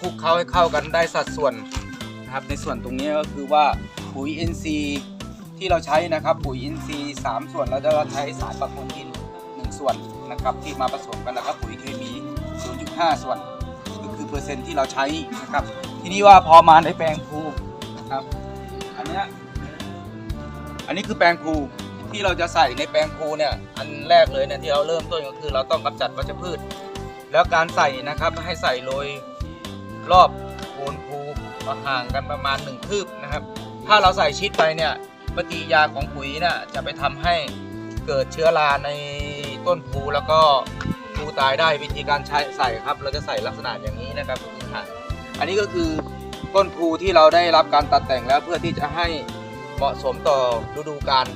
คลุกเคล้าให้เข้ากันได้สัดส่วนนะครับในส่วนตรงนี้ก็คือว่าปุ๋ย NC ที่เราใช้นะครับปุ๋ย NC 3 ส่วนเราจะใช้สารปรับปรุงดิน1ส่วนนะครับที่มาผสมกันแล้วก็ปุ๋ยเคมี0.5 ส่วน ก็คือเปอร์เซ็นต์ที่เราใช้นะครับทีนี้ว่าพอมาในแปลงภูนะครับอันนี้อันนี้คือแปลงภูที่เราจะใส่ในแปลงภูเนี่ยอันแรกเลยเนี่ยที่เราเริ่มต้นก็คือเราต้องกำจัดวัชพืช แล้วการใส่นะครับให้ใส่โรย รอบโคนภูห่างกันประมาณหนึ่งคืบนะครับ ถ้าเราใส่ชิดไปเนี่ยปฏิยาของปุ๋ยเนี่ยจะไปทำให้เกิดเชื้อราในต้นภูแล้วก็ภูตายได้วิธีการใช้ใส่ครับ เราจะใส่ลักษณะอย่างนี้นะครับก็คือห่างอันนี้ก็คือต้นภูที่เราได้รับการตัดแต่งแล้วเพื่อที่จะให้เหมาะสมต่อฤดูกาล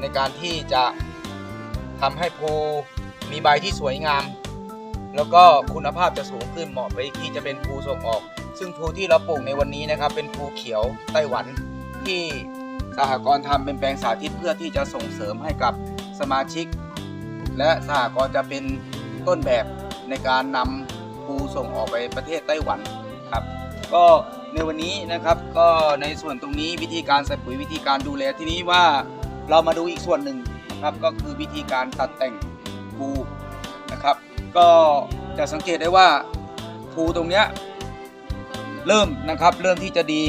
ในการที่จะทำให้ภูมีใบที่สวยงาม แล้วก็คุณภาพจะสูงขึ้นเหมาะไปที่จะเป็นภูส่งออก ซึ่งภูที่เราปลูกในวันนี้นะครับ เป็นภูเขียวไต้หวันที่สหกรณ์ทำเป็นแปลงสาธิตเพื่อที่จะส่งเสริมให้กับสมาชิก และสหกรณ์จะเป็นต้นแบบในการนำภูส่งออกไปประเทศไต้หวันครับ ก็ในวันนี้นะครับก็ในส่วนตรงนี้วิธีการใส่ปุ๋ยวิธีการดูแลที่นี้ว่าเรามาดูอีกส่วนหนึ่งนะครับก็คือวิธีการตัดแต่งภู ก็จะสังเกตได้ว่าภูตรงเนี้ยเริ่มนะครับเริ่มที่จะดี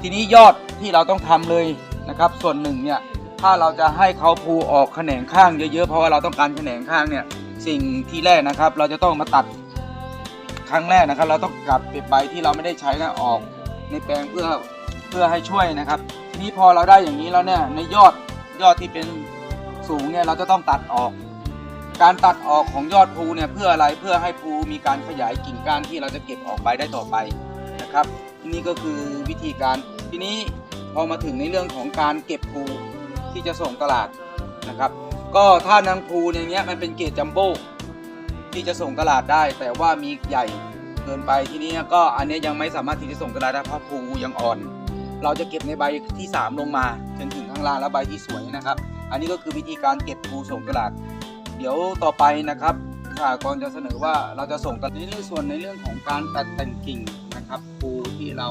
ทีนี้ยอดที่เราต้องทำเลยนะครับ ส่วนหนึ่งเนี่ยถ้าเราจะให้เขาภูออกแขนงข้างเยอะๆเพราะว่าเราต้องการแขนงข้างเนี่ยสิ่งที่แรกนะครับ เราจะต้องมาตัดครั้งแรกนะครับ เราต้องกลับเก็บใบที่เราไม่ได้ใช้นะออกในแปลงเพื่อเพื่อให้ช่วยนะครับ ทีนี้พอเราได้อย่างนี้แล้วเนี่ยในยอดยอดที่เป็นสูงเนี่ยเราจะต้องตัดออก การตัดออกของยอดภูเนี่ยเพื่ออะไรเพื่อให้ภูมีการขยายกิ่งก้านที่เราจะเก็บออกใบได้ต่อไปนะครับ นี่ก็คือวิธีการทีนี้พอมาถึงในเรื่องของการเก็บภูที่จะส่งตลาดนะครับ ก็ถ้านางภูในเนี้ยมันเป็นเกรดจัมโบ้ที่จะส่งตลาดได้ แต่ว่ามีใหญ่เกินไปทีนี้ก็อันนี้ยังไม่สามารถที่จะส่งตลาดได้เพราะภูยังอ่อน เราจะเก็บในใบที่ 3 ลงมาจนถึงข้างล่างแล้วใบที่สวยนะครับ อันนี้ก็คือวิธีการเก็บภูส่งตลาด ดี๋ยวต่อไปนะครับกรณ์จะเสนอว่าเราจะส่งกันในเรื่องส่วนในเรื่องของการตัดแต่งกิ่งนะครับภูที่เรา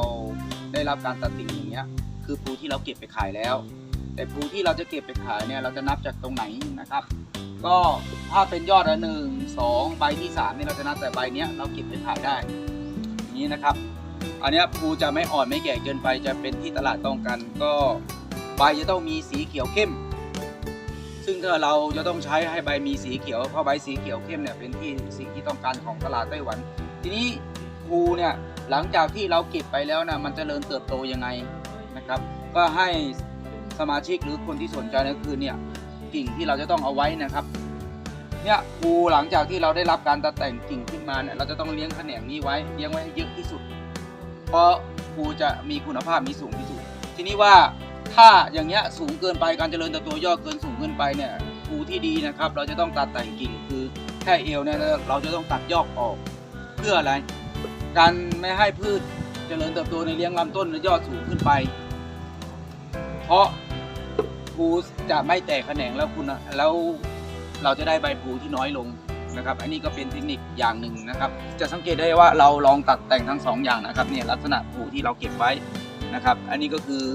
ได้รับการตัดแต่งอย่างเงี้ยคือภูที่เราเก็บไปขายแล้ว แต่ภูที่เราจะเก็บไปขายเนี่ยเราจะนับจากตรงไหนนะครับ ก็ถ้าเป็นยอดละหนึ่งสองใบที่สามเนี่ยเราจะนับแต่ใบเนี้ยเราเก็บไปขายได้อย่างนี้นะครับ อันเนี้ยภูจะไม่อ่อนไม่แก่เกินไปจะเป็นที่ตลาดต้องการก็ใบจะต้องมีสีเขียวเข้ม ซึ่งถ้าเราจะต้องใช้ให้ใบมีสีเขียวเพราะใบสีเขียวเข้มเนี่ยเป็นที่สิ่งที่ต้องการของตลาดไต้หวัน ทีนี้ภูเนี่ยหลังจากที่เราเก็บไปแล้วนะมันจเจริญเติบโตยังไงนะครับ ก็ให้สมาชิกหรือคนที่สนใจก็คือเนี่ยกิ่งที่เราจะต้องเอาไว้นะครับเนี่ยภูหลังจากที่เราได้รับการตัดแต่งกิ่งขึ้นมาเนี่ยเราจะต้องเลี้ยงแขนงนี้ไว้เลี้ยงไว้ให้เยอะที่สุด เพราะภูจะมีคุณภาพมีสูงที่สุด ทีนี้ว่า ถ้าอย่างเงี้ยสูงเกินไปการเจริญเติบโตยอดเกินสูงเกินไปเนี่ยภูที่ดีนะครับ เราจะต้องตัดแต่งกิ่งคือแค่เอวเนี่ยเราจะต้องตัดยอดออก เพื่ออะไร การไม่ให้พืชเจริญเติบโตในเลี้ยงลำต้นและยอดสูงขึ้นไป เพราะภูจะไม่แตกแขนงแล้วคุณแล้วเราจะได้ใบภูที่น้อยลงนะครับ อันนี้ก็เป็นเทคนิคอย่างหนึ่งนะครับ จะสังเกตได้ว่าเราลองตัดแต่งทั้งสองอย่างนะครับเนี่ยลักษณะภูที่เราเก็บไว้นะครับ อันนี้ก็คือ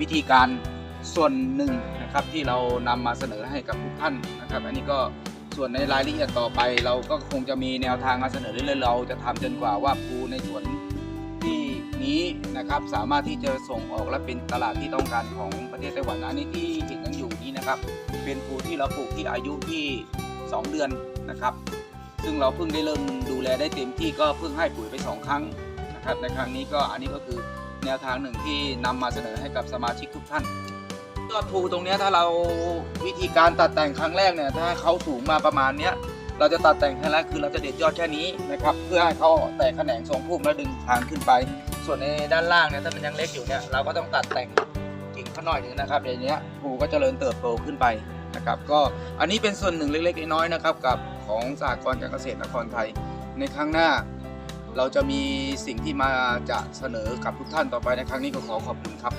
วิธีการส่วนหนึ่งนะครับที่เรานำมาเสนอให้กับทุกท่านนะครับ อันนี้ก็ส่วนในรายละเอียดต่อไป เราก็คงจะมีแนวทางมาเสนอเรื่อยๆเราจะทำจนกว่าว่าภูในสวนที่นี้นะครับ สามารถที่จะส่งออกและเป็นตลาดที่ต้องการของประเทศไต้หวันอันนี้ที่เห็นกันอยู่นี้นะครับ เป็นภูที่เราปลูกที่อายุที่ 2 เดือนนะครับ ซึ่งเราเพิ่งได้เริ่มดูแลได้เต็มที่ก็เพิ่งให้ปุ๋ยไป 2 ครั้งนะครับในครั้งนี้ก็อันนี้ก็คือ แนวทางหนึ่งที่นำมาเสนอให้กับสมาชิกทุกท่านยอดภูตรงนี้ถ้าเราวิธีการตัดแต่งครั้งแรกเนี่ยถ้าเขาสูงมาประมาณเนี้ยเราจะตัดแต่งแค่แรกคือเราจะเด็ดยอดแค่นี้นะครับเพื่อให้เขาแตกแขนงทรงพุ่มแล้วดึงทางขึ้นไป ส่วนในด้านล่างเนี่ยถ้ามันยังเล็กอยู่เนี่ยเราก็ต้องตัดแต่งกิ่งเขาหน่อยหนึงนะครับอย่างเนี้ยภูก็เจริญเติบโตขึ้นไปนะครับก็อันนี้เป็นส่วนหนึ่งเล็กๆน้อยๆนะครับกับของสหกรณ์การเกษตรนครไทยในครั้งหน้า เราจะมีสิ่งที่มาจะเสนอกับทุกท่านต่อไปในครั้งนี้ก็ขอขอบคุณครับ